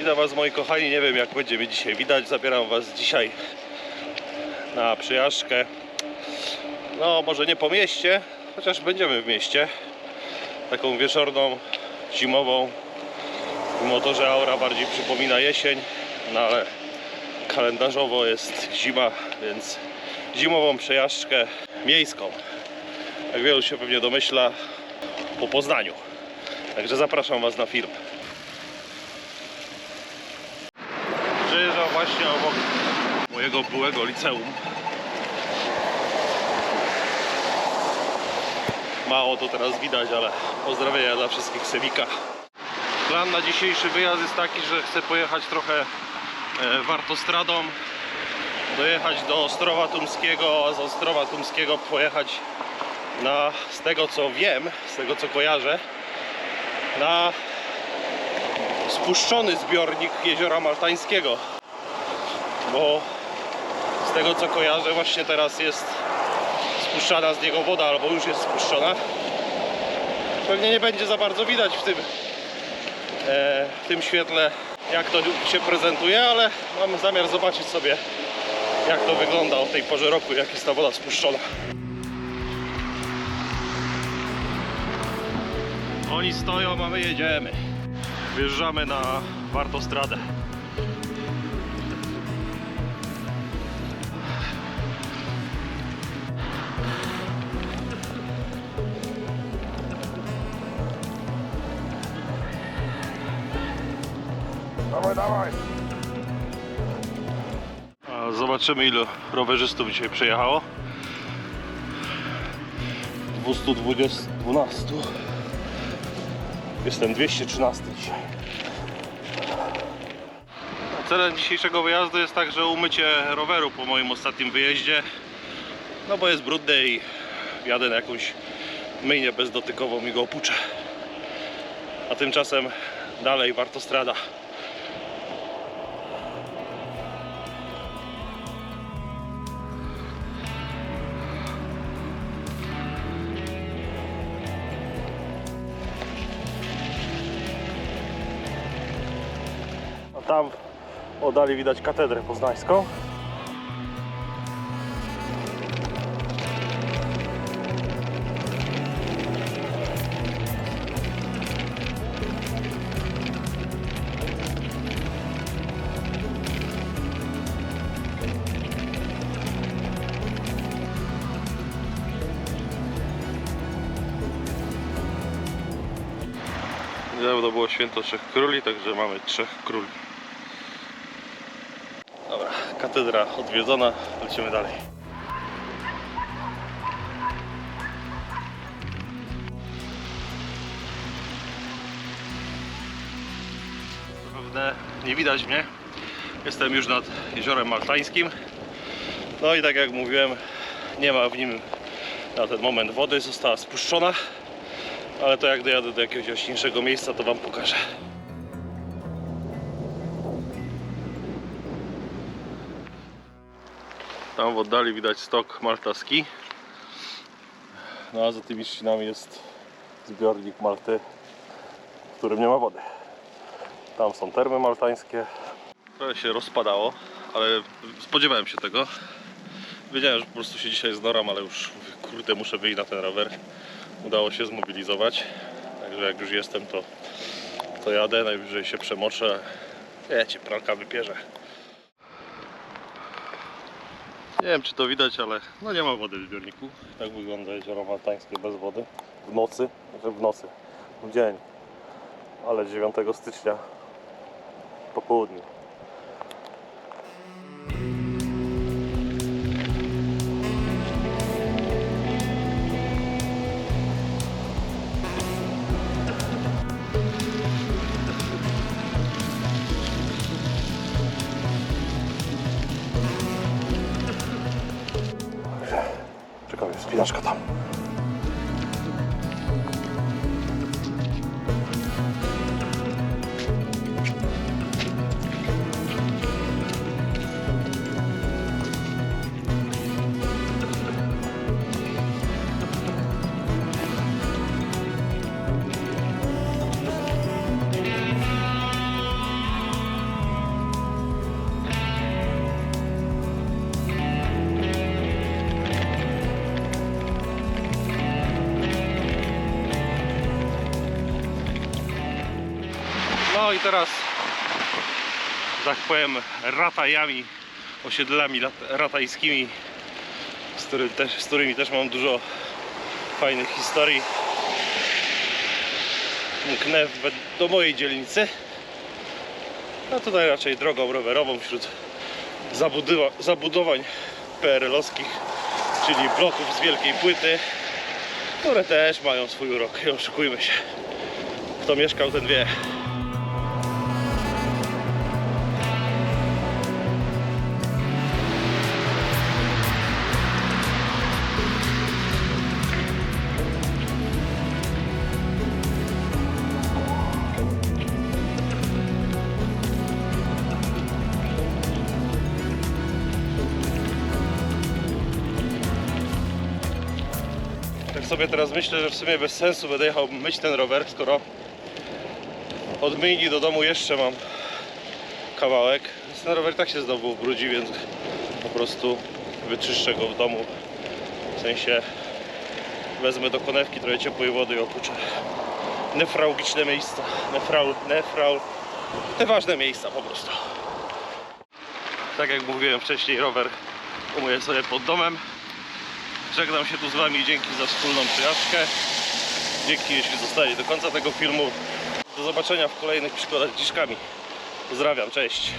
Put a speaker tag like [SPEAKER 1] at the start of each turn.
[SPEAKER 1] Witam Was moi kochani, nie wiem jak będzie dzisiaj widać, zabieram Was dzisiaj na przyjażdżkę. No może nie po mieście, chociaż będziemy w mieście. Taką wieczorną, zimową. Mimo to, że aura bardziej przypomina jesień, no ale kalendarzowo jest zima, więc zimową przejażdżkę miejską. Jak wielu się pewnie domyśla, po Poznaniu. Także zapraszam Was na film. Właśnie obok mojego byłego liceum. Mało to teraz widać, ale pozdrowienia dla wszystkich Semika. Plan na dzisiejszy wyjazd jest taki, że chcę pojechać trochę e, wartostradą, dojechać do Ostrowa Tumskiego, a z Ostrowa Tumskiego pojechać na, z tego co wiem, z tego co kojarzę, na spuszczony zbiornik jeziora Maltańskiego. Bo z tego co kojarzę, właśnie teraz jest spuszczana z niego woda, albo już jest spuszczona. Pewnie nie będzie za bardzo widać w tym, e, w tym świetle, jak to się prezentuje, ale mam zamiar zobaczyć sobie, jak to wygląda o tej porze roku, jak jest ta woda spuszczona. Oni stoją, a my jedziemy. Wjeżdżamy na Wartostradę.
[SPEAKER 2] Dawaj, dawaj.
[SPEAKER 1] Zobaczymy ilu rowerzystów dzisiaj przyjechało. 220, 12. Jestem 213 dzisiaj. Celem dzisiejszego wyjazdu jest także umycie roweru po moim ostatnim wyjeździe. No bo jest brudny i jadę na jakąś myjnię bezdotykową i go opuczę. A tymczasem dalej wartostrada. A tam oddali widać katedrę poznańską. Niedawno było święto Trzech Króli, także mamy Trzech Króli. Katedra odwiedzona, lecimy dalej. Zapewne nie widać mnie. Jestem już nad jeziorem Maltańskim. No i tak jak mówiłem, nie ma w nim na ten moment wody, została spuszczona. Ale to jak dojadę do jakiegoś jaśniejszego miejsca, to Wam pokażę. Tam w oddali widać stok maltaski. No a za tymi trzcinami jest zbiornik Malty, w którym nie ma wody. Tam są termy maltańskie. Trochę się rozpadało, ale spodziewałem się tego. Wiedziałem, że po prostu się dzisiaj znoram, ale już kurde, muszę wyjść na ten rower. Udało się zmobilizować. Także jak już jestem, to, to jadę. Najwyżej się przemoczę. Wiecie, pralka wypierze. Nie wiem czy to widać, ale no nie ma wody w zbiorniku. Tak wygląda jezioro maltańskie bez wody. W nocy, w nocy, w dzień. Ale 9 stycznia po południu. の仕方 spinaczka tam. teraz, tak powiem, ratajami, osiedlami ratajskimi, z, też, z którymi też mam dużo fajnych historii. Mknę do mojej dzielnicy. A tutaj raczej drogą rowerową wśród zabudowań PRL-owskich, czyli bloków z wielkiej płyty, które też mają swój urok, nie oszukujmy się. Kto mieszkał, ten wie. Sobie teraz myślę, że w sumie bez sensu będę jechał myć ten rower, skoro od myjni do domu jeszcze mam kawałek. Więc ten rower tak się znowu brudzi, więc po prostu wyczyszczę go w domu. W sensie wezmę do konewki trochę ciepłej wody i okuczę. Nefralgiczne miejsca. Nefral, nefral. Te ważne miejsca po prostu. Tak jak mówiłem wcześniej, rower umyję sobie pod domem. Żegnam się tu z Wami, dzięki za wspólną przyjażdżkę. Dzięki, jeśli zostali do końca tego filmu. Do zobaczenia w kolejnych przygodach z dziszkami. Pozdrawiam, cześć.